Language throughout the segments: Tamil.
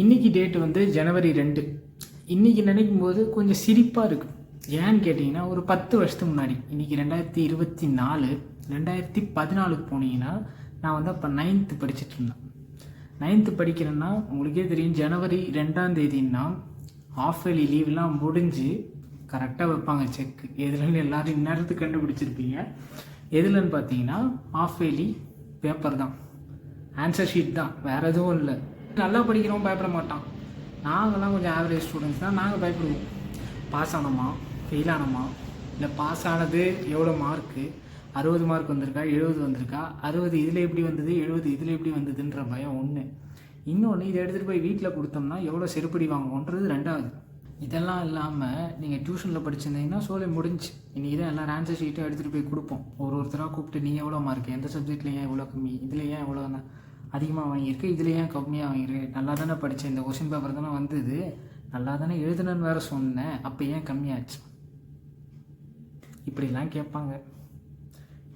இன்னைக்கு டேட் வந்து ஜனவரி ரெண்டு. இன்றைக்கி நினைக்கும் போது கொஞ்சம் சிரிப்பாக இருக்கும் ஏன்னு கேட்டிங்கன்னா ஒரு பத்து வருஷத்துக்கு முன்னாடி இன்னைக்கு ரெண்டாயிரத்தி இருபத்தி நாலு ரெண்டாயிரத்தி பதினாலுக்கு போனீங்கன்னா நான் வந்து அப்போ நைன்த்து படிச்சுட்டு இருந்தேன். நைன்த்து படிக்கிறேன்னா உங்களுக்கே தெரியும் ஜனவரி ரெண்டாம் தேதின்னா ஆஃப் இயர்லி லீவ்லாம் முடிஞ்சு கரெக்டாக வைப்பாங்க செக் எதுலன்னு எல்லோரும் இந்நேரத்துக்கு கண்டுபிடிச்சிருப்பீங்க. எதுலன்னு பார்த்தீங்கன்னா ஆஃப் இயர்லி பேப்பர் தான். ஆன்சர் ஷீட் தான். வேறு எதுவும் இல்லை. நல்லா படிக்கிறவன் பயப்பட மாட்டான். நாங்கள்லாம் கொஞ்சம் ஆவரேஜ் ஸ்டூடெண்ட்ஸ் தான். நாங்கள் பயப்படுவோம். பாஸ் ஆனோமா? ஃபெயில் ஆனோமா? இல்லை பாஸ் ஆனது எவ்வளோ மார்க்கு அறுபது மார்க் வந்திருக்கா? எழுபது வந்திருக்கா? அறுபது இதில் எப்படி வந்தது? எழுபது இதில் எப்படி வந்ததுன்ற பயம் ஒன்று இன்னொன்று இதை எடுத்துகிட்டு போய் வீட்டில் கொடுத்தோம்னா எவ்வளோ செருப்படி வாங்குவோன்றது ரெண்டாவது. இதெல்லாம் இல்லாமல் நீங்கள் டியூஷனில் படிச்சிருந்தீங்கன்னா சோலை முடிஞ்சு. இன்றைக்கி தான் எல்லாம் ஆன்சர் ஷீட்டும் எடுத்துகிட்டு போய் கொடுப்போம். ஒரு ஒருத்தராக கூப்பிட்டு நீ எவ்வளோ மார்க் எந்த சப்ஜெக்டில் ஏன் எவ்வளோ கம்மி? இதில் ஏன் இவ்வளோ அதிகமாக வாங்கியிருக்கு. இதில் ஏன் கம்மியாக வாங்கியிருக்கு? நல்லா தானே படித்தேன் இந்த கொஷின் பேப்பர் தானே வந்தது. நல்லா தானே எழுதுனேன்னு வேறு சொன்னேன். அப்போ ஏன் கம்மியாச்சு? இப்படிலாம் கேட்பாங்க.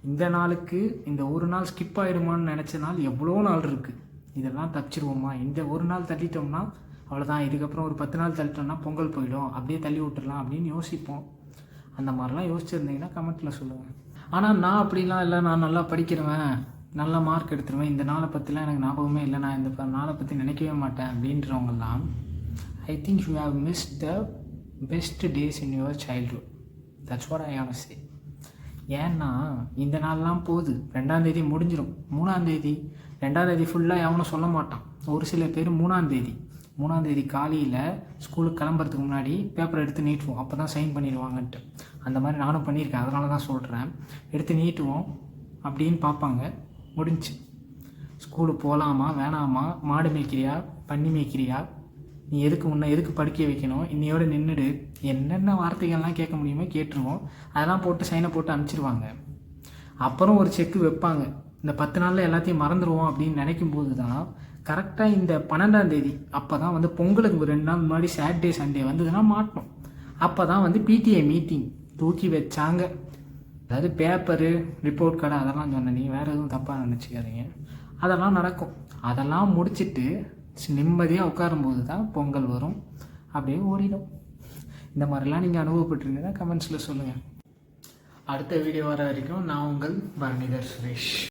இந்த நாளுக்கு இந்த ஒரு நாள் ஸ்கிப் ஆகிடுமான்னு நினச்ச நாள் எவ்வளோ நாள் இருக்குது இதெல்லாம் தப்பிச்சிருவோமா? இந்த ஒரு நாள் தள்ளிட்டோம்னா அவ்வளோதான் இதுக்கப்புறம் ஒரு பத்து நாள் தள்ளிட்டோம்னா பொங்கல் போயிடும். அப்படியே தள்ளி விட்டுறலாம் அப்படின்னு யோசிப்போம். அந்த மாதிரிலாம் யோசிச்சிருந்தீங்கன்னா கமெண்ட்டில் சொல்லுங்கள் ஆனால் நான் அப்படிலாம் இல்லை. நான் நல்லா படிக்கிறவன். நல்ல மார்க் எடுத்துருவேன். இந்த நாளை பற்றிலாம் எனக்கு ஞாபகமே இல்லை. நான் இந்த நாளை பற்றி நினைக்கவே மாட்டேன் அப்படின்றவங்கெல்லாம் I think you have miss the best days in your childhood that's what I want say ஏன்னா இந்த நாள்லாம் போகுது. ரெண்டாந்தேதி முடிஞ்சிடும் மூணாந்தேதி ரெண்டாந்தேதி ஃபுல்லாக எவனும் சொல்ல மாட்டான். ஒரு சில பேர் மூணாந்தேதி மூணாந்தேதி காலையில் ஸ்கூலுக்கு கிளம்புறதுக்கு முன்னாடி பேப்பர் எடுத்து நீட்டுவோம். அப்போ தான் சைன் பண்ணிடுவாங்கன்ட்டு. அந்த மாதிரி நானும் பண்ணியிருக்கேன். அதனால தான் சொல்கிறேன் எடுத்து நீட்டுவோம் அப்படின்னு பார்ப்பாங்க. முடிஞ்சு. ஸ்கூலுக்கு போகலாமா வேணாமா மாடு மேய்க்கிறியா பண்ணி மேய்க்கிறியா? நீ எதுக்கு உன்னை எதுக்கு படிக்க வைக்கணும்? இன்னையோட நின்றுடு என்னென்ன வார்த்தைகள்லாம் கேட்க முடியுமோ கேட்டுருவோம். அதெல்லாம் போட்டு சைனை போட்டு அனுப்பிச்சிருவாங்க. அப்புறம் ஒரு செக்கு வைப்பாங்க. இந்த பத்து நாளில் எல்லாத்தையும் மறந்துடுவோம் அப்படின்னு நினைக்கும் போது தான் கரெக்டாக இந்த பன்னெண்டாம் தேதி அப்போ தான் வந்து பொங்கலுக்கு ஒரு ரெண்டு நாள் முன்னாடி சாட்டர்டே சண்டே வந்ததுன்னா மாட்டோம் அப்போ தான் வந்து பிடிஏ மீட்டிங் தூக்கி வச்சாங்க. அதாவது பேப்பரு ரிப்போர்ட் கார்டு அதெல்லாம் சொன்னேன் நீ வேறு எதுவும் தப்பாக நினச்சிக்காதீங்க. அதெல்லாம் நடக்கும். அதெல்லாம் முடிச்சுட்டு நிம்மதியாக உட்காரும்போது தான் பொங்கல் வரும். அப்படியே ஓடிடும். இந்த மாதிரிலாம் நீங்கள் அனுபவப்பட்டிருந்தீங்கன்னா கமெண்ட்ஸில் சொல்லுங்கள் அடுத்த வீடியோ வர வரைக்கும் நான் உங்கள் பரணிதர் சுரேஷ்.